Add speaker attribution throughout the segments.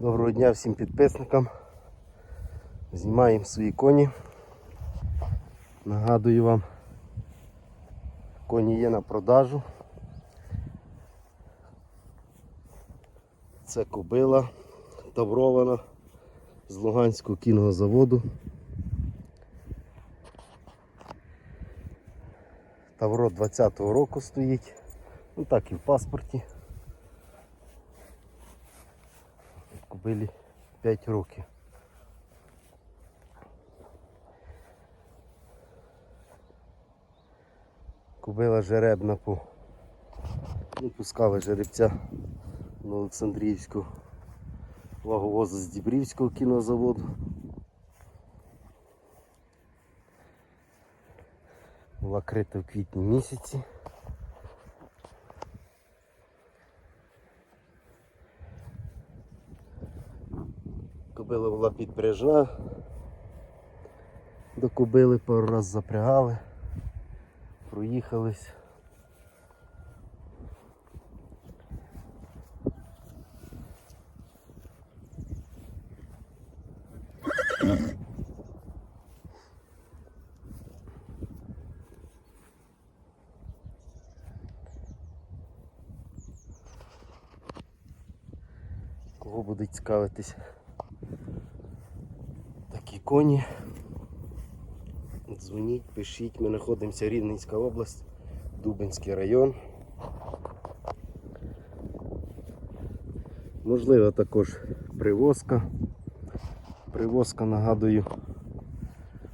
Speaker 1: Доброго дня всім підписникам. Знімаємо свої коні. Нагадую вам, коні є на продажу. Це кобила таврована з Луганського кінного заводу. Тавро 20-го року стоїть. Ну так і в паспорті. Кобилі 5 років. Кобила жеребна по ну, пускали жеребця на Олександрівську ваговозу з Дібрівського кінозаводу. Була крита в квітні місяці. Кобила була підпряжна. До кобили пару раз запрягали, проїхались. Кого будуть цікавитись коні. Дзвоніть, пишіть, ми знаходимося Рівненська область, Дубинський район. Можливо також привозка. Привозка, нагадую,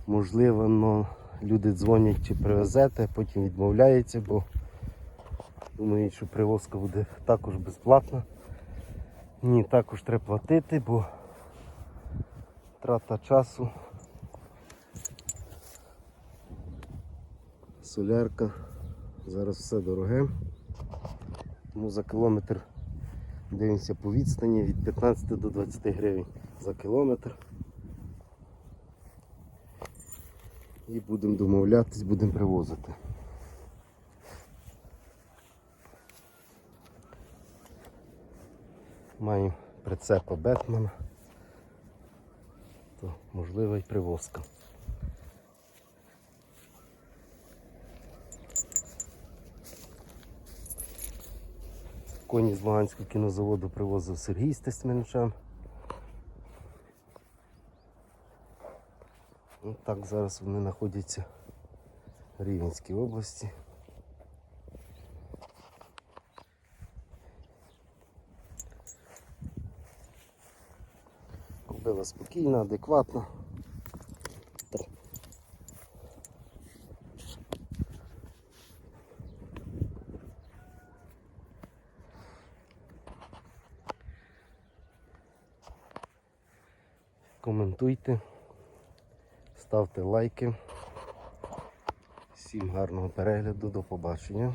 Speaker 1: можливо, но люди дзвонять чи привезете, потім відмовляються, бо думають, що привозка буде також безплатна. Ні, також треба платити, бо трата часу. Солярка. Зараз все дороге. Тому за кілометр дивимося по відстані від 15 до 20 гривень за кілометр. І будемо домовлятись, будемо привозити. Маємо прицепа Бетмана, то можлива і привозка. Коні з Луганського кінозаводу привозив Сергій з Тесменчан. Ну, так зараз вони знаходяться в Рівненській області. Кобила спокійна, адекватна. Коментуйте, ставте лайки. Всім гарного перегляду, до побачення.